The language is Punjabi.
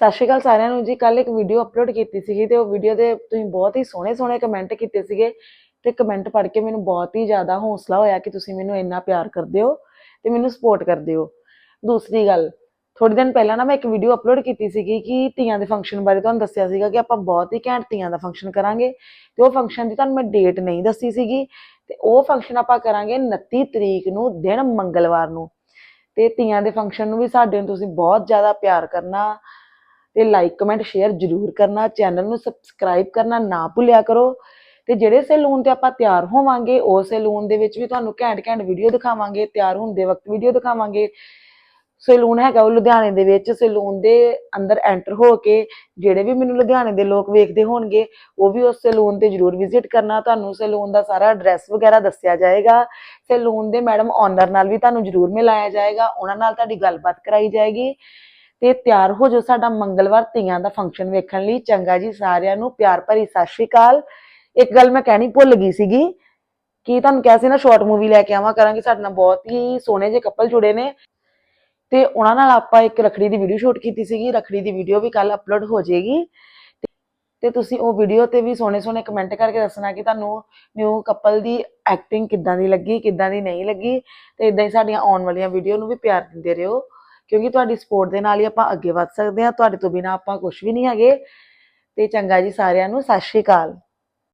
ਸਤਿ ਸ਼੍ਰੀ ਅਕਾਲ ਸਾਰਿਆਂ ਨੂੰ ਜੀ ਕੱਲ ਇੱਕ ਵੀਡੀਓ ਅਪਲੋਡ ਕੀਤੀ ਸੀਗੀ ਤੇ ਉਹ ਵੀਡੀਓ ਦੇ ਤੁਸੀਂ ਬਹੁਤ ਹੀ ਸੋਹਣੇ ਸੋਹਣੇ ਕਮੈਂਟ ਕੀਤੇ ਸੀਗੇ ਤੇ ਕਮੈਂਟ ਪੜ੍ਹ ਕੇ ਮੈਨੂੰ ਬਹੁਤ ਹੀ ਜ਼ਿਆਦਾ ਹੌਸਲਾ ਹੋਇਆ ਕਿ ਤੁਸੀਂ ਮੈਨੂੰ ਇੰਨਾ ਪਿਆਰ ਕਰਦੇ ਹੋ ਤੇ ਮੈਨੂੰ ਸਪੋਰਟ ਕਰਦੇ ਹੋ। ਦੂਸਰੀ ਗੱਲ ਥੋੜੇ ਦਿਨ ਪਹਿਲਾਂ ਨਾ ਮੈਂ ਇੱਕ ਵੀਡੀਓ ਅਪਲੋਡ ਕੀਤੀ ਸੀਗੀ ਕਿ ਤੀਆਂ ਦੇ ਫੰਕਸ਼ਨ ਬਾਰੇ ਤੁਹਾਨੂੰ ਦੱਸਿਆ ਸੀਗਾ ਕਿ ਆਪਾਂ ਬਹੁਤ ਹੀ ਘੈਂਟ ਤੀਆਂ ਦਾ ਫੰਕਸ਼ਨ ਕਰਾਂਗੇ ਤੇ ਉਹ ਫੰਕਸ਼ਨ ਦੀ ਤੁਹਾਨੂੰ ਮੈਂ ਡੇਟ ਨਹੀਂ ਦੱਸੀ ਸੀਗੀ ਤੇ ਉਹ ਫੰਕਸ਼ਨ ਆਪਾਂ ਕਰਾਂਗੇ 29 ਤਰੀਕ ਨੂੰ, ਦਿਨ ਮੰਗਲਵਾਰ ਨੂੰ। ਤੇ ਤੀਆਂ ਦੇ ਫੰਕਸ਼ਨ ਨੂੰ ਵੀ ਸਾਡੇ ਨੂੰ ਤੁਸੀਂ ਬਹੁਤ ਜ਼ਿਆਦਾ ਪਿਆਰ ਕਰਨਾ ਤੇ ਲਾਈਕ ਕਮੈਂਟ ਸ਼ੇਅਰ ਜ਼ਰੂਰ ਕਰਨਾ ਚੈਨਲ ਨੂੰ ਸਬਸਕ੍ਰਾਈਬ ਕਰਨਾ ਨਾ ਭੁੱਲਿਆ ਕਰੋ। ਤੇ ਜਿਹੜੇ ਸੈਲੂਨ ਤੇ ਆਪਾਂ ਤਿਆਰ ਹੋਵਾਂਗੇ, ਉਹ ਸੈਲੂਨ ਦੇ ਵਿੱਚ ਵੀ ਤੁਹਾਨੂੰ ਘੈਂਟ ਘੈਂਟ ਵੀਡੀਓ ਦਿਖਾਵਾਂਗੇ, ਤਿਆਰ ਹੁੰਦੇ ਵਕਤ ਵੀਡੀਓ ਦਿਖਾਵਾਂਗੇ। ਸੈਲੂਨ ਹੈਗਾ ਉਹ ਲੁਧਿਆਣੇ ਦੇ ਵਿੱਚ, ਸੈਲੂਨ ਦੇ ਅੰਦਰ ਐਂਟਰ ਹੋ ਕੇ ਜਿਹੜੇ ਵੀ ਮੈਨੂੰ ਲੁਧਿਆਣੇ ਦੇ ਲੋਕ ਵੇਖਦੇ ਹੋਣਗੇ, ਉਹ ਵੀ ਉਸ ਸੈਲੂਨ ਤੇ ਜਰੂਰ ਵਿਜ਼ਿਟ ਕਰਨਾ। ਤੁਹਾਨੂੰ ਸੈਲੂਨ ਦਾ ਸਾਰਾ ਐਡਰੈਸ ਵਗੈਰਾ ਦੱਸਿਆ ਜਾਏਗਾ। ਸੈਲੂਨ ਦੇ ਮੈਡਮ ਓਨਰ ਨਾਲ ਵੀ ਤੁਹਾਨੂੰ ਜਰੂਰ ਮਿਲਾਇਆ ਜਾਏਗਾ। ਉਹਨਾਂ ਨਾਲ ਤੁਹਾਡੀ ਗੱਲਬਾਤ ਕਰਾਈ ਜਾਏਗੀ। ਤੇ ਤਿਆਰ ਹੋ ਜਾਓ ਸਾਡਾ ਮੰਗਲਵਾਰ ਧੀਆਂ ਦਾ ਫੰਕਸ਼ਨ ਵੇਖਣ ਲਈ। ਚੰਗਾ ਜੀ ਸਾਰਿਆਂ ਨੂੰ ਪਿਆਰ ਭਰੀ ਸਤਿ ਸ਼੍ਰੀ ਅਕਾਲ। ਇੱਕ ਗੱਲ ਮੈਂ ਕਹਿਣੀ ਭੁੱਲ ਗਈ ਸੀਗੀ ਕਿ ਤੁਹਾਨੂੰ ਕਿਹਾ ਸੀ ਨਾ ਸ਼ਾਰਟ ਮੂਵੀ ਲੈ ਕੇ ਆਵਾਂ, ਕਰਾਂਗੇ ਸਾਡੇ ਨਾਲ ਬਹੁਤ ਹੀ ਸੋਹਣੇ ਜਿਹੇ ਕਪਲ ਜੁੜੇ ਨੇ। ਤੇ ਉਹਨਾਂ ਨਾਲ ਆਪਾਂ ਇੱਕ ਰਖੜੀ ਦੀ ਵੀਡੀਓ ਸ਼ੂਟ ਕੀਤੀ ਸੀਗੀ, ਰਖੜੀ ਦੀ ਵੀਡੀਓ ਵੀ ਕੱਲ ਅਪਲੋਡ ਹੋ ਜਾਏਗੀ। ਤੇ ਤੁਸੀਂ ਉਹ ਵੀਡੀਓ ਤੇ ਵੀ ਸੋਹਣੇ ਸੋਹਣੇ ਕਮੈਂਟ ਕਰਕੇ ਦੱਸਣਾ ਕਿ ਤੁਹਾਨੂੰ ਨਿਊ ਕਪਲ ਦੀ ਐਕਟਿੰਗ ਕਿੱਦਾਂ ਦੀ ਲੱਗੀ, ਕਿੱਦਾਂ ਦੀ ਨਹੀਂ ਲੱਗੀ। ਤੇ ਇਦਾਂ ਹੀ ਸਾਡੀਆਂ ਆਉਣ ਵਾਲੀਆਂ ਵੀਡੀਓ ਨੂੰ ਵੀ ਪਿਆਰ ਦਿੰਦੇ ਰਹੋ। ਕਿਉਂਕਿ ਤੁਹਾਡੀ ਸਪੋਰਟ ਦੇ ਨਾਲ ਹੀ ਆਪਾਂ ਅੱਗੇ ਵੱਧ ਸਕਦੇ ਹਾਂ। ਤੁਹਾਡੇ ਤੋਂ ਬਿਨਾ ਆਪਾਂ ਕੁਝ ਵੀ ਨਹੀਂ ਹੈਗੇ। ਤੇ ਚੰਗਾ ਜੀ ਸਾਰਿਆਂ ਨੂੰ, ਸਤਿ ਸ਼੍ਰੀ ਅਕਾਲ।